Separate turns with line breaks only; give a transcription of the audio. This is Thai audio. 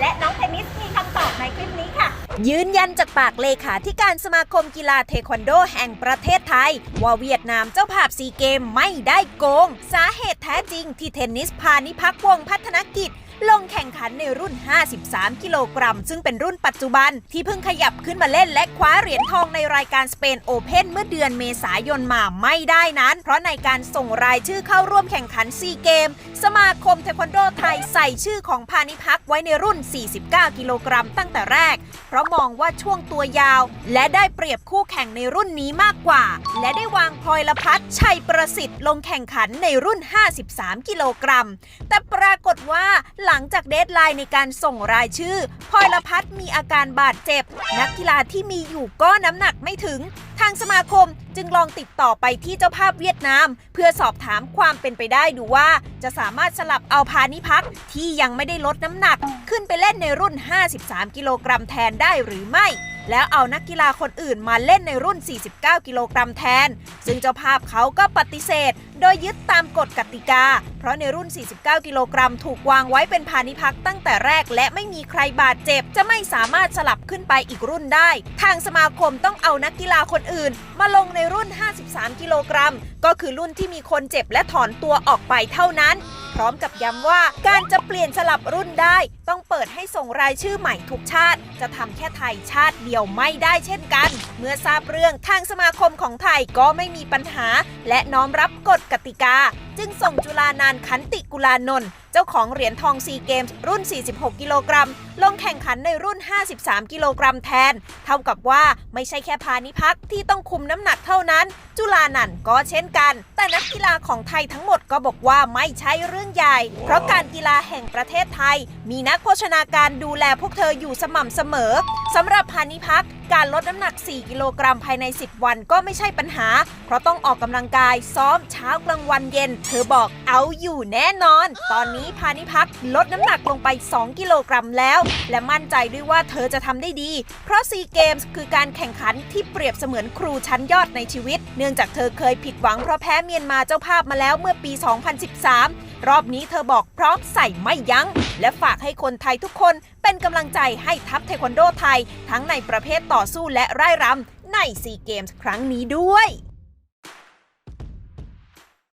และน้องเทนนิสมีคำตอบในคลิปนี้ค่ะ ยืนยันจากปากเลขาที่การสมาคมกีฬาเทควันโดแห่งประเทศไทย ว่าเวียดนามเจ้าภาพซีเกมไม่ได้โกง สาเหตุแท้จริงที่เทนนิสพานิพักวงพัฒนกิจ ลง ข่งขันในรุ่น 53 กิโลกรัม ซึ่งเป็นรุ่นปัจจุบันที่เพิ่งขยับขึ้นมาเล่นและคว้าเหรียญทองในรายการสเปนโอเพนเมื่อเดือนเมษายนมาไม่ได้นั้น เพราะในการส่งรายชื่อเข้าร่วมแข่งขันซีเกม สมาคมเทควันโดไทยใส่ชื่อของพานิพักไว้ในรุ่น 49 กิโลกรัมตั้งแต่แรก เพราะมองว่าช่วงตัวยาว และได้เปรียบคู่แข่งในรุ่นนี้มากกว่า และได้วางพลอยละพัฒชัยประสิทธิ์ลงแข่งขันในรุ่น 53 กิโลกรัม แต่ปรากฏว่าหลังจากเดทไลน์ในการส่งรายชื่อพลอยละพัฒนมีอาการบาดเจ็บ นักกีฬาที่มีอยู่ก็น้ำหนักไม่ถึง ทางสมาคมจึงลองติดต่อไปที่เจ้าภาพเวียดนาม เพื่อสอบถามความเป็นไปได้ดูว่า จะสามารถสลับเอาพานิพักษ์ที่ยังไม่ได้ลดน้ำหนัก ขึ้นไปเล่นในรุ่น 53 กิโลกรัมแทนได้หรือไม่แล้วเอานักกีฬาคนอื่นมาเล่นในรุ่น 49 กิโลกรัมแทน ซึ่งเจ้าภาพเขาก็ปฏิเสธโดยยึดตามกฎกติกา เพราะในรุ่น 49 กิโลกรัมถูกวางไว้เป็นพาณิพักตั้งแต่แรก และไม่มีใครบาดเจ็บ จะไม่สามารถสลับขึ้นไปอีกรุ่นได้ ทางสมาคมต้องเอานักกีฬาคนอื่น มาลงในรุ่น 53 กิโลกรัม ก็คือรุ่นที่มีคนเจ็บและถอนตัวออกไปเท่านั้น พร้อมกับย้ำว่าการจะเปลี่ยนสลับรุ่นได้ ต้องเปิดให้ส่งรายชื่อใหม่ทุกชาติ จะทำแค่ไทยชาติเดียวไม่ได้เช่นกัน เมื่อทราบเรื่องทางสมาคมของไทยก็ไม่มีปัญหา และน้อมรับกฎกติกา จึงส่งจุลานานขันติกุลานนท์เจ้าของเหรียญทองซีเกมส์รุ่น 46 กิโลกรัม ลงแข่งขันในรุ่น 53 กิโลกรัมแทน เท่ากับว่าไม่ใช่แค่พานิพักที่ต้องคุมน้ำหนักเท่านั้น จุลานันก็เช่นกัน แต่นักกีฬาของไทยทั้งหมดก็บอกว่าไม่ใช่เรื่องใหญ่ เพราะการกีฬาแห่งประเทศไทย มีนักโภชนาการดูแลพวกเธออยู่สม่ำเสมอสำหรับพานิพักการลดน้ำหนัก 4 กิโลกรัมภายใน 10 วันก็ไม่ใช่ปัญหา เพราะต้องออกกำลังกายซ้อมเช้ากลางวันเย็นเธอบอกเอาอยู่แน่นอน ตอนนี้พานิพักลดน้ำหนักลงไป 2 กิโลกรัมแล้ว และมั่นใจด้วยว่าเธอจะทำได้ดี เพราะซีเกมส์คือการแข่งขันที่เปรียบเสมือนครูชั้นยอดในชีวิต เนื่องจากเธอเคยผิดหวังเพราะแพ้เมียนมาเจ้าภาพมาแล้วเมื่อปี 2013 รอบนี้เธอบอกพร้อมใส่ไม่ยัง้ง และฝากให้คนไทยทุกคนเป็นกำลังใจให้ทัพเทควันโดไทย ทั้งในประเภทต่อสู้และร่ายรำในซีเกมส์ครั้งนี้ด้วย